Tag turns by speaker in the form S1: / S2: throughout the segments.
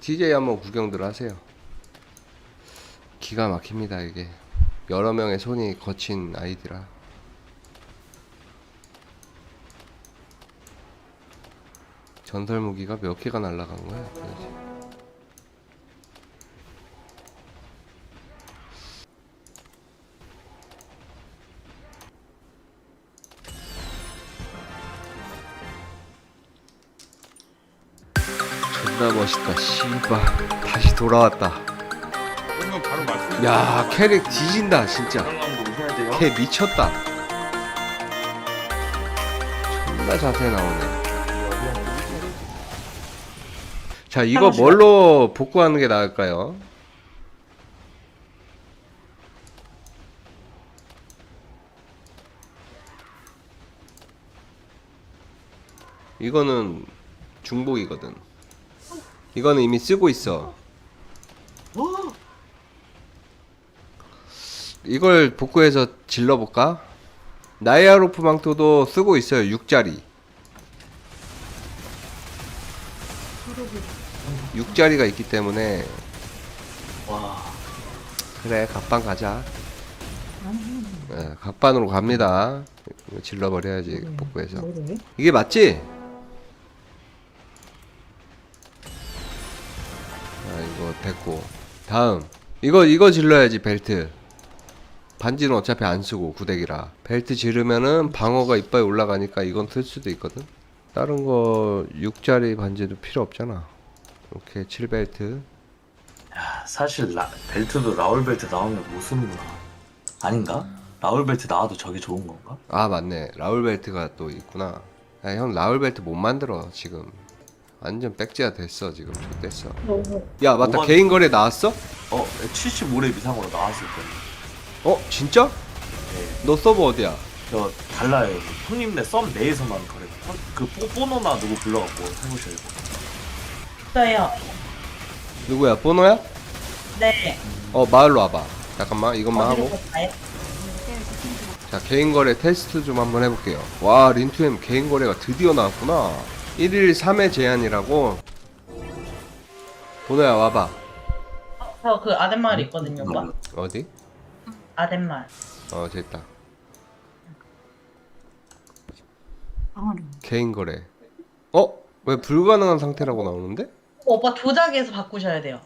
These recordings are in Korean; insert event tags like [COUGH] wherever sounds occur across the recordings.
S1: TJ 한번 구경들 하세요. 기가 막힙니다 이게 여러 명의 손이 거친 아이디라. 전설 무기가 몇 개가 날라간 거야? 도대체? 존나 멋있다 씨발 다시 돌아왔다
S2: 그러면 바로 말씀.
S1: 야 캐릭 뒤진다 진짜
S3: 돼요.
S1: 걔 미쳤다 존나 자세히 나오네 자 이거 뭘로 복구하는 게 나을까요? 이거는 중복이거든 이거는 이미 쓰고 있어. 이걸 복구해서 질러볼까? 나이아로프 망토도 쓰고 있어요 6짜리. 6짜리가 있기 때문에.
S3: 와.
S1: 그래 갑반 가자. 네, 갑반으로 갑니다. 질러버려야지 복구해서. 이게 맞지? 이거 됐고. 다음. 이거 이거 질러야지 벨트. 반지는 어차피 안 쓰고 구데기라. 벨트 지르면은 방어가 이빨 올라가니까 이건 쓸 수도 있거든? 다른 거 6짜리 반지도 필요 없잖아. 이렇게 7벨트.
S3: 야, 사실 라, 벨트도 라울 벨트 나오면 못 쓰는구나. 아닌가? 라울 벨트 나와도 저게 좋은 건가?
S1: 아 맞네. 라울 벨트가 또 있구나. 야, 형 라울 벨트 못 만들어 지금 완전 백지가 됐어 지금 좋됐어 야 맞다
S3: 뭐가-
S1: 개인 거래 나왔어?
S3: 어, 75렙 이상으로 나왔을 때.
S1: 어 진짜?
S3: 네.
S1: 너 서버 어디야?
S3: 저 달라요. 형님네 썸 내에서만 그래. 그 뽀, 뽀노나 누구 불러갖고 해보셔야 돼.
S4: 저요.
S1: 누구야 보노야?
S4: 네.
S1: 어 마을로 와봐 잠깐만 이것만
S4: 어디로
S1: 하고
S4: 갈까요?
S1: 자 개인 거래 테스트 좀 한번 해볼게요 와 린투엠 개인 거래가 드디어 나왔구나 1일 3회 제한이라고 보노야 와봐
S4: 저 그 아덴마을 있거든요, 오빠.
S1: 어디?
S4: 아덴마을.
S1: 어 됐다 개인 거래 어? 왜 불가능한 상태라고 나오는데?
S4: 어, 오빠 조작에서 바꾸셔야 돼요.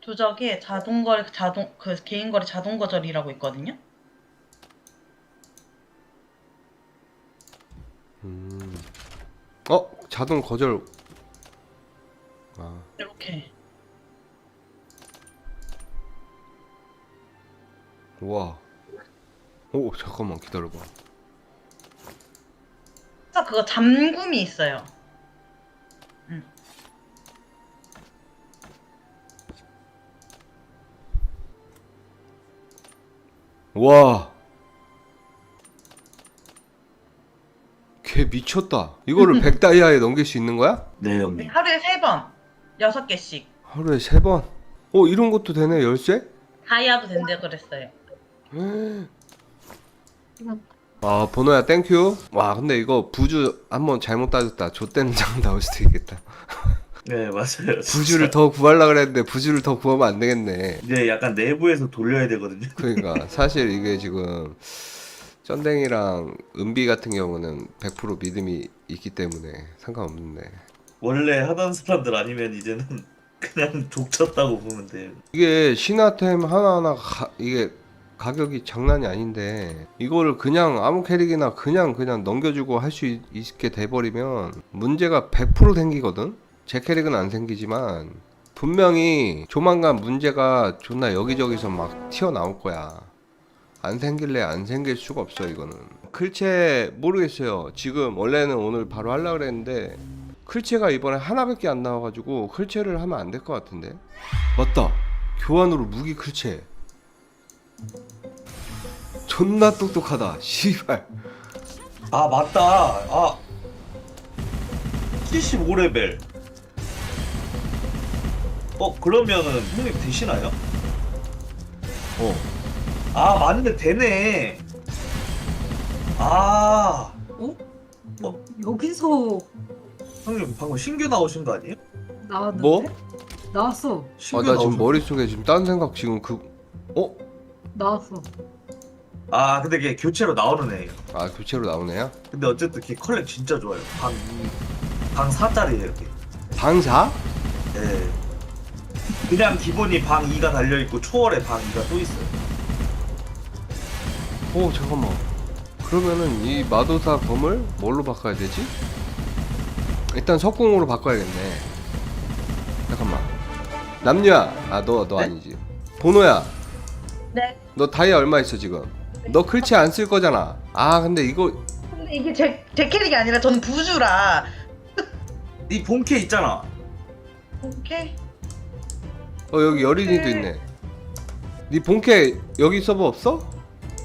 S4: 조작에 자동거래 자동 그 개인거래 자동 거절이라고 있거든요.
S1: 어? 자동 거절 아
S4: 이렇게.
S1: 우와 오 잠깐만 기다려봐
S4: 그래서 그거 잠금이 있어요.
S1: 와. 걔 미쳤다. 이거를 [LAUGHS] 100 다이아에 넘길 수 있는 거야?
S3: 네, 형님.
S4: 하루에 세 번, 여섯 개씩.
S1: 하루에 세 번. 어, 이런 것도 되네, 열쇠?
S4: 다이아도 된대 그랬어요.
S1: 아, 번호야, 땡큐. 와, 근데 이거 부주 한번 잘못 따졌다. 좆되는 장 나올 수도 있겠다. [LAUGHS]
S3: 네, 맞아요.
S1: 부주를 더 구하려 그랬는데 부주를 더 구하면 안 되겠네.
S3: 이제 약간 내부에서 돌려야 되거든요.
S1: 그러니까 사실 이게 지금 쩐댕이랑 은비 같은 경우는 100% 믿음이 있기 때문에 상관없는데.
S3: 원래 하던 사람들 아니면 이제는 [LAUGHS] 그냥 족쳤다고 보면 돼요.
S1: 이게 신화템 하나하나 가, 이게 가격이 장난이 아닌데 이거를 그냥 아무 캐릭이나 그냥 그냥 넘겨주고 할 수 있게 돼버리면 문제가 100% 생기거든? 제 캐릭은 안 생기지만 분명히 조만간 문제가 존나 여기저기서 막 튀어나올 거야 안 생길래 안 생길 수가 없어 이거는. 클체 모르겠어요. 지금 원래는 오늘 바로 하려고 그랬는데 클체가 이번에 하나밖에 안 나와가지고 클체를 하면 안 될 것 같은데? 맞다. 교환으로 무기 클체. 존나 똑똑하다 씨발.
S3: 아 맞다. 아. 75레벨. 어 그러면은 형님 되시나요?
S1: 어
S3: 아 맞네 되네. 아
S5: 여기서
S3: 형님 방금 신규 나오신 거 아니에요?
S5: 나왔는데?
S1: 뭐?
S5: 나왔어.
S3: 신규
S1: 아 나 지금
S3: 나오신-
S1: 머릿속에 지금 딴 생각 지금 그 어?
S5: 나왔어.
S3: 아 근데 걔 교체로 나오는 애예요.
S1: 아 교체로 나오네요?
S3: 근데 어쨌든 걔 컬렉 진짜 좋아요. 방 2, 방 4짜리예요. 걔.
S1: 방사?
S3: 예. 그냥 기본이 방 2가 달려 있고 초월에 방 2가 또 있어요.
S1: 오 잠깐만 그러면은 이 마도사 검을 뭘로 바꿔야 되지? 일단 석궁으로 바꿔야겠네 잠깐만 남녀야 아너너
S3: 네?
S1: 아니지 보노야
S4: 네.
S1: 너 다이아 얼마 있어 지금? 너 클치 안 쓸 거잖아 아 근데 이거
S4: 근데 이게 제, 제 캐릭이 아니라 저는 부주라.
S3: 네 본캐 있잖아.
S4: 오케이.
S1: 어 여기 여린이도 있네 네 본캐 여기 서버 없어?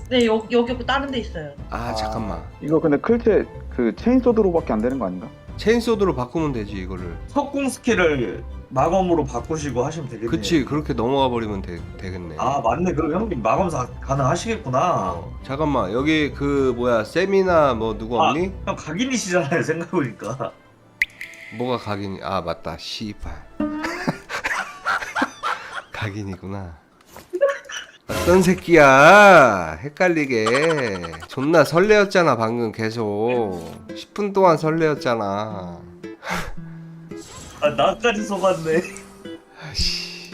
S4: 네, 여, 여기 없고 다른 데 있어요.
S1: 아, 잠깐만
S6: 이거 근데 클체 그 체인소드로밖에 안 되는 거 아닌가?
S1: 체인소드로 바꾸면 되지 이거를
S3: 석궁 스킬을 마검으로 바꾸시고 하시면 되겠네요.
S1: 그치 그렇게 넘어가 버리면 되, 되겠네
S3: 아 맞네. 그럼 형님 마검 사 가능하시겠구나.
S1: 어, 잠깐만 여기 그 뭐야 세미나 뭐 누구
S3: 아.
S1: 없니?
S3: 형 각인이시잖아요. 생각해보니까.
S1: 뭐가 각인이 아 맞다 씨발 [LAUGHS] 각인이구나 어떤 새끼야 헷갈리게 존나 설레었잖아 방금 계속 10분 동안 설레었잖아
S3: 아 나까지 속았네.
S1: 아씨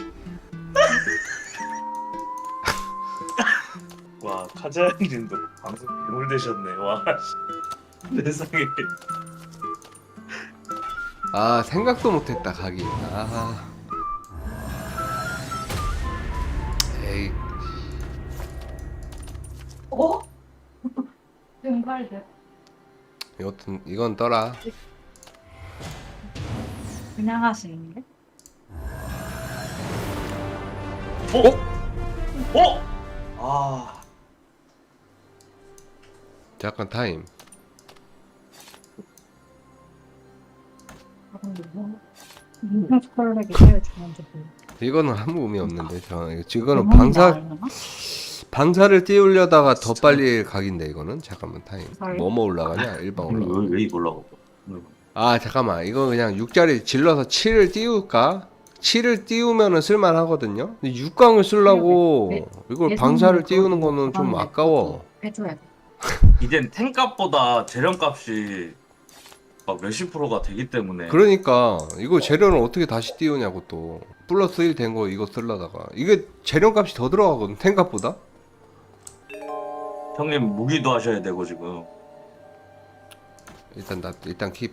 S1: [LAUGHS]
S3: 와 카자 형님도 방송 괴물 되셨네. 와 씨. [LAUGHS] 세상에.
S1: 아 생각도 못했다 각인 아
S5: 어? 증발돼.
S1: 이것도 이건 떠라
S5: 그냥 하시는데?
S3: 어? 어? 아
S1: 잠깐 타임
S5: 아, 근데 뭐? 제일 좋은지 몰라.
S1: 이거는 아무 의미 없는데 저 이거는
S5: 이거는
S1: 방사 방사를 띄우려다가 더 빨리 각인데 이거는? 잠깐만 타임.
S5: sorry.
S1: 뭐뭐 올라가냐? 일방 올라가
S3: 왜, 왜 이거 올라가고?
S1: 아 잠깐만. 이거 그냥 6자리 질러서 7을 띄울까? 7을 띄우면은 쓸만하거든요? 근데 6강을 쓰려고
S5: 네,
S1: 이걸
S5: 예상으로
S1: 방사를 띄우는
S5: 그렇게
S1: 거는 좀 아까워.
S5: 해줘야 돼.
S3: 이젠 탱값보다 재련값이 막 몇십 프로가 되기 때문에.
S1: 그러니까. 이거 재료는 어떻게 다시 띄우냐고 또. 플러스 1 된 거 이거 쓰려다가. 이게 재료값이 더 들어가거든 탱값보다
S3: 형님 무기도 하셔야 되고 지금.
S1: 일단 나 일단 킵